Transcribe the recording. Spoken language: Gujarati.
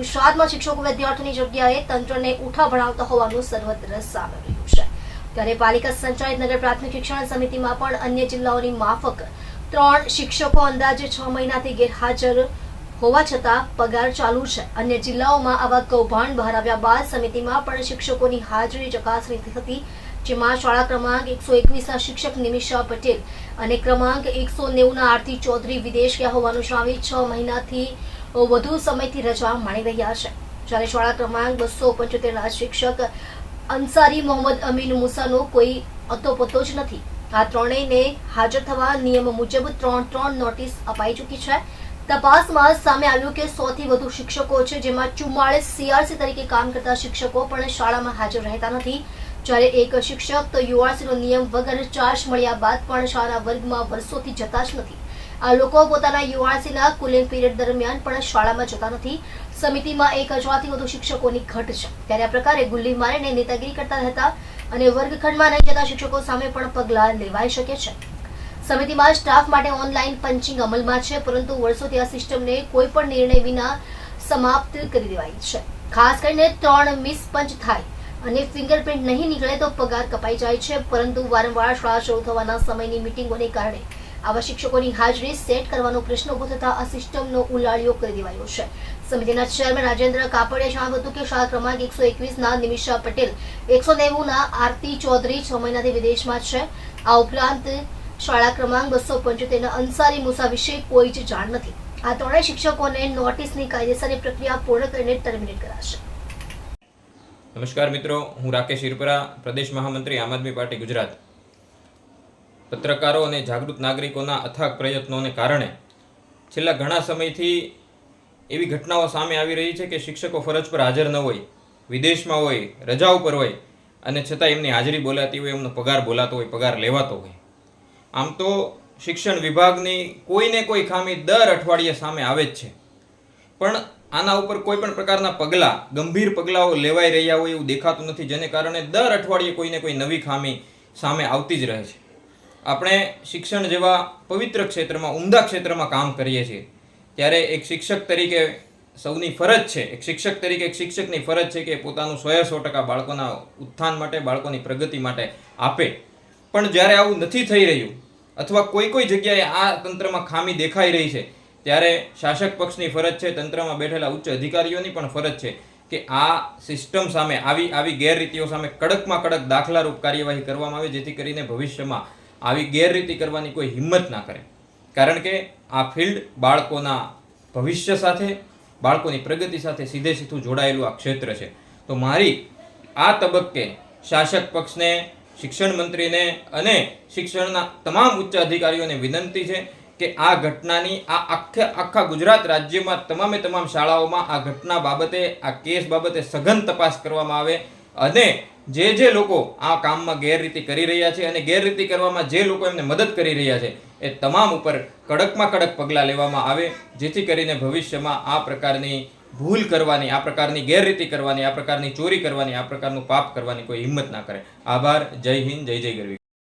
ગુજરાતમાં શિક્ષકો વિદ્યાર્થીઓની જગ્યાએ તંત્રને ઉઠા ભણાવતા હોવાનું સર્વત્ર સામે રહ્યું છે. ત્યારે પાલિકા સંચાલિત નગર પ્રાથમિક શિક્ષણ સમિતિમાં પણ અન્ય જિલ્લાઓની માફક ત્રણ શિક્ષકો અંદાજે છ મહિનાથી ગેરહાજર હોવા છતાં પગાર ચાલુ છે. અન્ય જિલ્લાઓમાં આવા કૌભાંડ બહાર આવ્યા બાદ સમિતિમાં પણ શિક્ષકોની હાજરી ચકાસણી હતી જેમાં શાળા ક્રમાંક એકસો એકવીસના શિક્ષક નિમિષા પટેલ અને ક્રમાંક એકસો નેવુંના આરતી ચૌધરી વિદેશ ગયા હોવાનું જણાવી છ મહિનાથી વધુ સમયથી રજા માણી રહ્યા છે. જ્યારે શાળા ક્રમાંક બસો પંચોતેરના શિક્ષક અંસારી મોહમ્મદ અમીન મુસાનો કોઈ અતોપતો જ નથી. આ ત્રણેયને હાજર થવા નિયમ મુજબ ત્રણ ત્રણ નોટિસ અપાઈ ચૂકી છે. તપાસમાં સામે આવ્યું કે સૌથી વધુ શિક્ષકો છે, જેમાં ચુમ્માળીસ સીઆરસી તરીકે કામ કરતા શિક્ષકો પણ શાળામાં હાજર રહેતા નથી. જ્યારે એક શિક્ષક તો યુઆરસીનો નિયમ વગર ચાર્જ મળ્યા બાદ પણ શાળાના વર્ગમાં વર્ષોથી જતા જ નથી. લોકો પોતાના યુઆરસીના કુલિંગ પીરિયડ દરમિયાન પણ શાળામાં જતા નથી. સમિતિમાં એક હજારથી વધુ શિક્ષકોની ઘટ છે. ત્યારે આ પ્રકારે ગુલ્લી મારીને નેતાગીરી કરતા રહેતા અને વર્ગખંડમાં નહીં જતા શિક્ષકો સામે પણ પગલાં લેવાઈ શકે છે. સમિતિમાં સ્ટાફ માટે ઓનલાઈન પંચિંગ અમલમાં છે, પરંતુ વર્ષોથી આ સિસ્ટમને કોઈ પણ નિર્ણય વિના સમાપ્ત કરી દેવાઈ છે. ખાસ કરીને ત્રણ મિસ પંચ થાય અને ફિંગરપ્રિન્ટ નહીં નીકળે તો પગાર કપાઈ જાય છે, પરંતુ વારંવાર શાળા શરૂ થવાના સમયની મિટિંગોને કારણે આવા શિક્ષકોની હાજરી સેટ કરવાનો પ્રશ્ન ઊભો થતા આ સિસ્ટમનો ઉલાળ્યો કરી દેવાયો છે. સમિતિના ચેરમેન રાજેન્દ્ર કાપડિયા જણાવ્યું હતું કે શાળા ક્રમાંક એકસો એકવીસના નિમિષા પટેલ, એકસો નેવુંના આરતી ચૌધરી છ મહિનાથી વિદેશમાં છે. આ ઉપરાંત શાળા ક્રમાંક બસો પંચોતેરના અંસારી મુસા વિશે કોઈ જ જાણ નથી. આ ત્રણેય શિક્ષકોને નોટિસની કાયદેસરની પ્રક્રિયા પૂર્ણ કરીને ટર્મિનેટ કરાશે. નમસ્કાર મિત્રો, હું રાકેશ ઇરપરા પ્રદેશ મહામંત્રી આમ આદમી પાર્ટી ગુજરાત. પત્રકારો અને જાગૃત નાગરિકોના અથાગ પ્રયત્નોને કારણે છેલ્લા ઘણા સમયથી એવી ઘટનાઓ સામે આવી રહી છે કે શિક્ષકો ફરજ પર હાજર ન હોય, વિદેશમાં હોય રજા ઉપર હોય અને છતાં એમની હાજરી બોલાતી હોય, એમનો પગાર બોલાતો હોય, પગાર લેવાતો હોય. આમ તો શિક્ષણ વિભાગની કોઈને કોઈ ખામી દર અઠવાડિયે સામે આવે જ છે. પણ આના ઉપર કોઈ પણ પ્રકારના પગલાં, ગંભીર પગલાઓ લેવાઈ રહ્યા હોય એવું દેખાતું નથી, જેને કારણે દર અઠવાડિયે કોઈને કોઈ નવી ખામી સામે આવતી જ રહે છે. આપણે શિક્ષણ જેવા પવિત્ર ક્ષેત્રમાં, ઉમદા ક્ષેત્રમાં કામ કરીએ છીએ. ત્યારે એક શિક્ષક તરીકે સૌની ફરજ છે, એક શિક્ષક તરીકે એક શિક્ષકની ફરજ છે કે પોતાનું સો સો ટકા બાળકોના ઉત્થાન માટે, બાળકોની પ્રગતિ માટે આપે. પણ જ્યારે આવું નથી થઈ રહ્યું, અથવા કોઈ કોઈ જગ્યાએ આ તંત્રમાં ખામી દેખાઈ રહી છે, ત્યારે શાસક પક્ષની ફરજ છે, તંત્રમાં બેઠેલા ઉચ્ચ અધિકારીઓની પણ ફરજ છે કે આ સિસ્ટમ સામે આવી આવી ગેરરીતિઓ સામે કડકમાં કડક દાખલારૂપ કાર્યવાહી કરવામાં આવે, જેથી કરીને ભવિષ્યમાં આવી ગેરરીતિ કરવાની કોઈ હિંમત ના કરે. કારણ કે આ ફિલ્ડ બાળકોના ભવિષ્ય સાથે, બાળકોની પ્રગતિ સાથે સીધે સીધું જોડાયેલું આ ક્ષેત્ર છે. તો મારી આ તબક્કે શાસક પક્ષને, શિક્ષણ મંત્રીને અને શિક્ષણના તમામ ઉચ્ચ અધિકારીઓને વિનંતી છે કે આ ઘટનાની આ આખે આખા ગુજરાત રાજ્યમાં તમામે તમામ શાળાઓમાં આ ઘટના બાબતે, આ કેસ બાબતે સઘન તપાસ કરવામાં આવે અને જે જે લોકો આ કામમાં ગેરરીતિ કરી રહ્યા છે અને ગેરરીતિ કરવામાં જે લોકો એમને મદદ કરી રહ્યા છે, એ તમામ ઉપર કડકમાં કડક પગલાં લેવામાં આવે, જેથી કરીને ભવિષ્યમાં આ પ્રકારની ભૂલ કરવાની, આ પ્રકારની ગેરરીતિ કરવાની, આ પ્રકારની ચોરી કરવાની, આ પ્રકારનું પાપ કરવાની કોઈ હિંમત ના કરે. આભાર, જય હિન્દ, જય જય ગરવી.